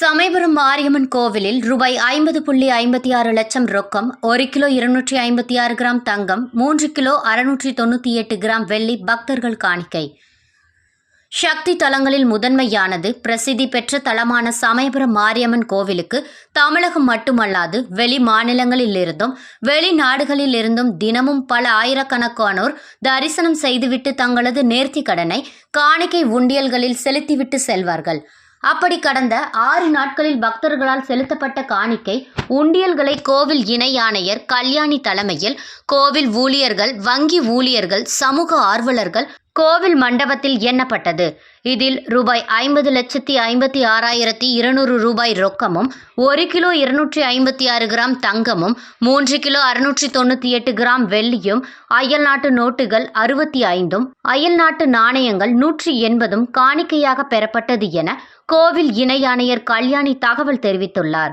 சமயபுரம் மாரியம்மன் கோவிலில் ரூபாய் ஐம்பது புள்ளி ஐம்பத்தி ஆறு லட்சம் ரொக்கம் ஒரு கிலோ இருநூற்றி ஐம்பத்தி ஆறு கிராம் தங்கம் மூன்று கிலோ அறுநூற்றி தொண்ணூற்றி எட்டு கிராம் வெள்ளி பக்தர்கள் காணிக்கை. சக்தி தலங்களில் முதன்மையானது பிரசித்தி பெற்ற தலமான சமயபுரம் மாரியம்மன் கோவிலுக்கு தமிழகம் மட்டுமல்லாது வெளி மாநிலங்களிலிருந்தும் வெளிநாடுகளிலிருந்தும் தினமும் பல ஆயிரக்கணக்கானோர் தரிசனம் செய்துவிட்டு தங்களது நேர்த்தி கடனை காணிக்கை உண்டியல்களில் செலுத்திவிட்டு செல்வார்கள். அப்படி கடந்த ஆறு நாட்களில் பக்தர்களால் செலுத்தப்பட்ட காணிக்கை உண்டியல்களை கோவில் இணை ஆணையர் கல்யாணி தலைமையில் கோவில் ஊழியர்கள் வங்கி ஊழியர்கள் சமூக ஆர்வலர்கள் கோவில் மண்டபத்தில் எண்ணப்பட்டது. இதில் ரூபாய் ஐம்பது லட்சத்தி ஐம்பத்தி ஆறாயிரத்தி இருநூறு ரூபாய் ரொக்கமும் ஒரு கிலோ இருநூற்றி ஐம்பத்தி ஆறு கிராம் தங்கமும் மூன்று கிலோ அறுநூற்றி தொண்ணூற்றி எட்டு கிராம் வெள்ளியும் அயல் நாட்டு நோட்டுகள் அறுபத்தி ஐந்தும் அயல் நாட்டு நாணயங்கள் நூற்றி எண்பதும் காணிக்கையாக பெறப்பட்டது என கோவில் இணை ஆணையர் கல்யாணி தகவல் தெரிவித்துள்ளார்.